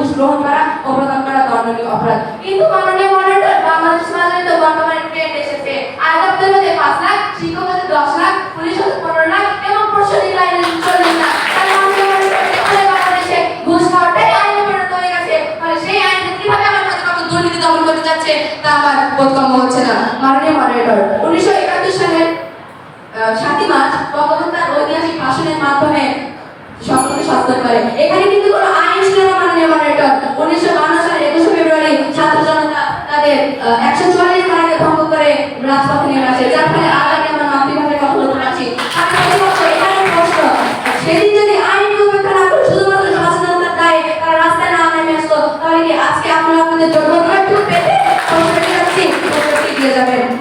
ঘুষ গ্রহণ করা অপরাধ করা দণ্ডনীয় অপরাধ। কিন্তু মাননীয় মডারেটর বাংলাদেশ মাননীয় বর্তমানে ট্রেন্ড এসেছে। আদালতের মধ্যে পাঁচ লাখ, শিক্ষক হতে দশ লাখ, পুলিশ হতে পনেরো লাখ এবং প্রশাসনিক লাইনে চল্লিশ লাখ। না। সাতই মার্চ বঙ্গবন্ধু ঐতিহাসিক ভাষণের মাধ্যমে সকলকে সচেতন করে। এখানে কিন্তু কোনো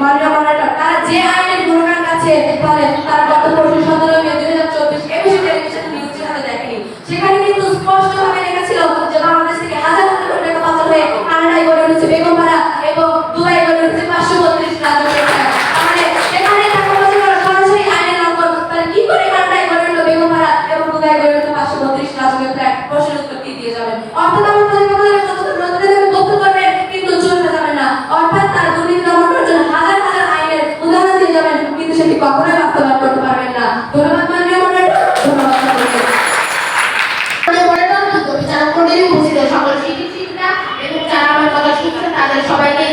మరియు কখনোই বাস্তবায়ন করতে পারবেন না। ধন্যবাদ মাননীয় মন্ডল। ধন্যবাদ বিচারক মন্ডলী। উপস্থিত সকল শিক্ষক এবং যারা আমার কথা শুনছেন, তাদের সবাইকে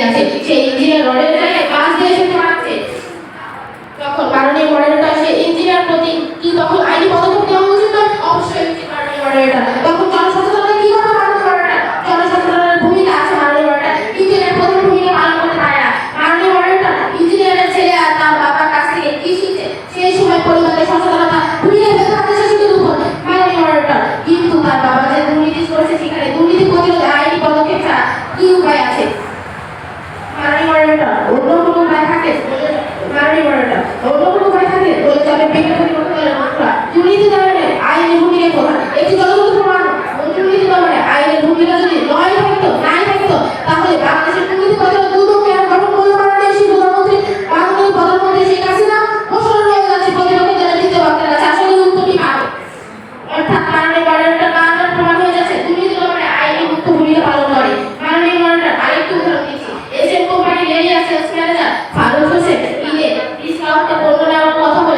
নিয়ে আসে সে রডের গায়ে পাশ দিয়ে সেটা মারছে তখন মাননীয় মডেলটা, সে ইঞ্জিনিয়ার প্রতি কি তখন আইনি পদক্ষেপ নেওয়া উচিত নয়? অবশ্যই মডেলটা। মনিটর অন্য কোনো ব্যাখ্যাকে প্রাইমারি মনিটর